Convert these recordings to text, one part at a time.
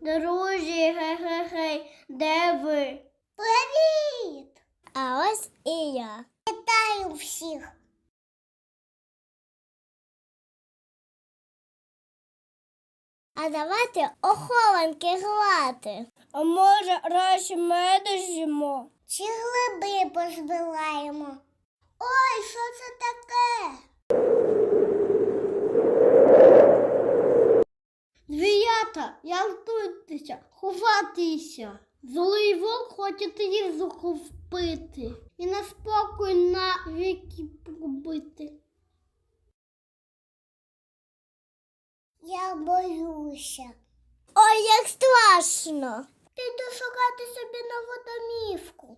Друзі, ге-ге-гей, де ви? Привіт! А ось і я. Вітаю всіх! А давайте охованки грати. А може, раз меду з'їмо? Чи гриби позбираємо? Ой, що це таке? Звірята, ялтуйтеся, ховатися. Злий вовк хоче їх захопити і на спокій на віки побити. Я боюся. Ой, як страшно. Піду шукати собі нову домівку.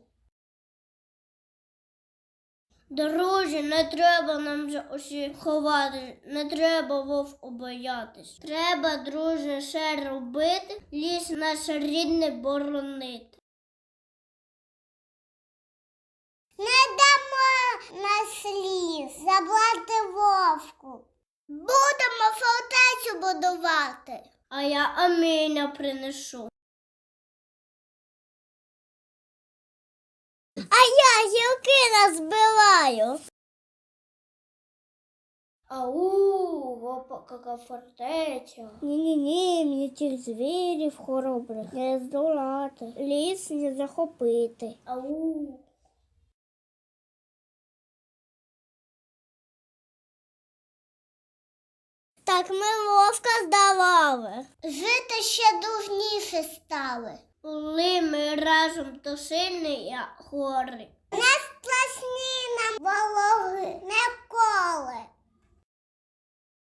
Друзі, не треба нам вже усі ховати, не треба вовку боятись. Треба, друже, ще робити, ліс наш рідний боронити. Не дамо на сліз забрати вовку. Будемо фортецю будувати. А я Аміна принесу. Я гілки розбиваю. Ау, опа, яка фортеця. Ні-ні-ні, мені тих звірів хоробрих не здолати, ліс не захопити. Ау. Так ми вовка здавали. Жити ще дужніше стали. Коли ми разом то сильний, я хорий. Не страшні нам вологи.